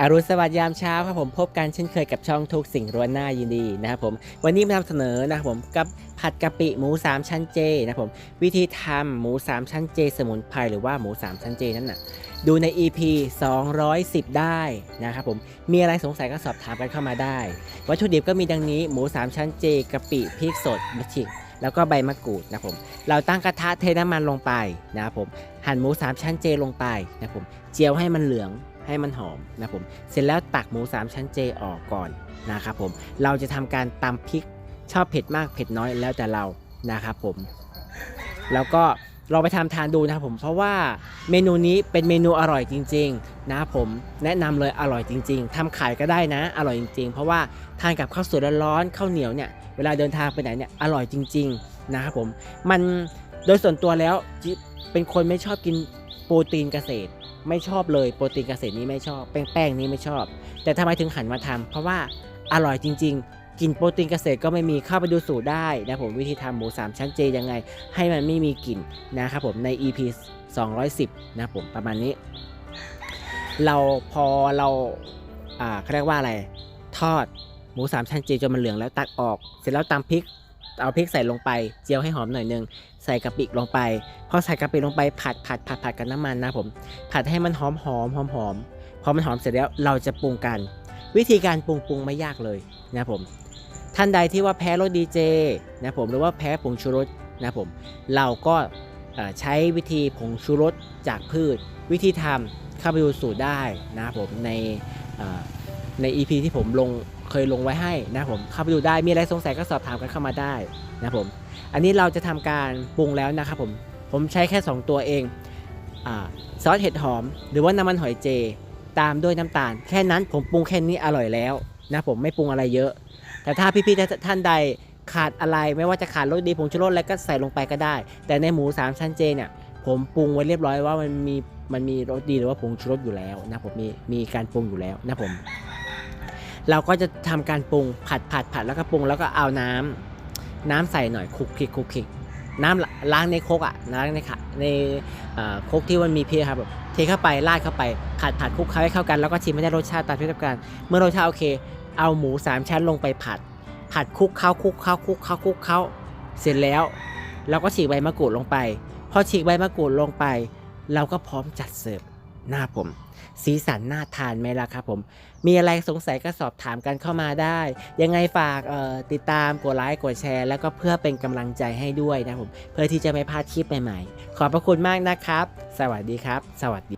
อรุณสวัสดิ์ยามเช้าครับผมพบกันเช่นเคยกับช่องทุกสิ่งร้วนหน้ายินดีนะครับผมวันนี้มานำเสนอนะครับผมกับผัดกะปิหมู 3 ชั้นเจนะครับผมวิธีทำหมู 3 ชั้นเจ สมุนไพรหรือว่าหมู 3 ชั้นเจนั่นน่ะดูใน EP 210 ได้นะครับผมมีอะไรสงสัยก็สอบถามกันเข้ามาได้ วัตถุดิบก็มีดังนี้หมู 3 ชั้นเจกะปิพริกสดมะชิกแล้วก็ใบมะกรูดนะครับผม เราตั้งกระทะเทน้ำมันลงไปนะครับผม หั่นหมู 3 ชั้นเจลงไปนะครับผม เจียวให้มันเหลือง ให้มันหอมนะผมเสร็จแล้วตักหมู3ชั้นเจออกก่อนนะครับผมเราจะทำการตำพริกชอบเผ็ดมากเผ็ดน้อยแล้วแต่เรานะครับผม แล้วก็ลองไปทำทานดูนะครับผมเพราะว่าเมนูนี้เป็นเมนูอร่อยจริง ๆ นะผมแนะนำเลยอร่อยจริง ๆทำขายก็ได้นะ อร่อยจริง ๆ เพราะว่าทานกับข้าวสวยร้อนๆข้าวเหนียวเนี่ยเวลาเดินทางไปไหนเนี่ยอร่อยจริง ๆ นะครับผมมันโดยส่วนตัวแล้วจิเป็นคนไม่ชอบกินโปรตีนเกษตร ไม่ชอบเลยโปรตีนเกษตรนี้ไม่ชอบ แป้งๆนี้ไม่ชอบ แต่ทำไมถึงหันมาทำเพราะว่าอร่อยจริง ๆ กินโปรตีนเกษตรก็ไม่มีเข้าไปดูสูตรได้นะผมวิธีทำหมู 3 ชั้นเจยังไง ให้มันไม่มีกลิ่นนะครับผมใน EP 210 นะครับผมประมาณนี้ เราพอเราอ่าเขาเรียกว่าอะไร ทอดหมู 3 ชั้นเจจนมันเหลืองแล้วตักออก เสร็จแล้วตำพริก เอาพริกใส่ลงไปเจียวให้หอมหน่อยนึงใส่กะปิลงไปพอใส่กะปิลงไปผัดผัดผัดผัดกับน้ำมันนะผม ผัดให้มันหอมหอมหอมหอมพอมันหอมเสร็จแล้วเราจะปรุงกัน วิธีการปรุงปรุงไม่ยากเลยนะผม ท่านใดที่ว่าแพ้รสดีเจนะผมหรือว่าแพ้ผงชูรสนะผม เราก็ใช้วิธีผงชูรสจากพืช วิธีทำเข้าไปดูสูตรได้นะผมใน ใน EP ที่ผมลงเคยลงไว้ให้นะผมเข้าไปดูได้มีอะไรสงสัยก็สอบถามกันเข้ามาได้นะผมอันนี้เราจะทำการปรุงแล้วนะครับผมผมใช้แค่ 2 ตัวเองอซอสเห็ดหอม หรือว่าน้ำมันหอยเจ ตามด้วยน้ำตาล แค่นั้นผมปรุงแค่นี้อร่อยแล้วนะผมไม่ปรุงอะไรเยอะ แต่ถ้าพี่ๆท่านใดขาดอะไรไม่ว่าจะขาดรสดีผงชูรสอะไรก็ใส่ลงไปก็ได้ แต่ในหมู 3 ชั้นเจเนี่ยผมปรุงไว้เรียบร้อยว่ามันมีมันมีรสดีหรือว่าผงชูรสอยู่แล้วนะผมมีมีการปรุงอยู่แล้วนะผม เราก็จะทำการปรุงผัดผัดผัดแล้วก็ปรุงแล้วก็เอาน้ำน้ำใส่หน่อยคลุกคลิกคลุกคลิกน้ำล้างในโคกอะล้างในขะในโคกที่มันมีเพียครับแบบเทเข้าไปราดเข้าไปผัดผัดคลุกเคล้าให้เข้ากันแล้วก็ชิมให้ได้รสชาติตามที่ต้องการ เมื่อรสชาติโอเค เอาหมูสามชั้นลงไปผัด ผัดคลุกเข้าคลุกเข้าคลุกเข้าคลุกเข้าเสร็จแล้วเราก็ฉีกใบมะกรูดลงไป พอฉีกใบมะกรูดลงไป เราก็พร้อมจัดเสิร์ฟ หน้าผม สีสันน่าทานไหมล่ะครับผม มีอะไรสงสัยก็สอบถามกันเข้ามาได้ ยังไงฝากติดตามกดไลค์กดแชร์ แล้วก็เพื่อเป็นกำลังใจให้ด้วยนะครับผม เพื่อที่จะไม่พลาดคลิปใหม่ๆ ขอบพระคุณมากนะครับ สวัสดีครับ สวัสดี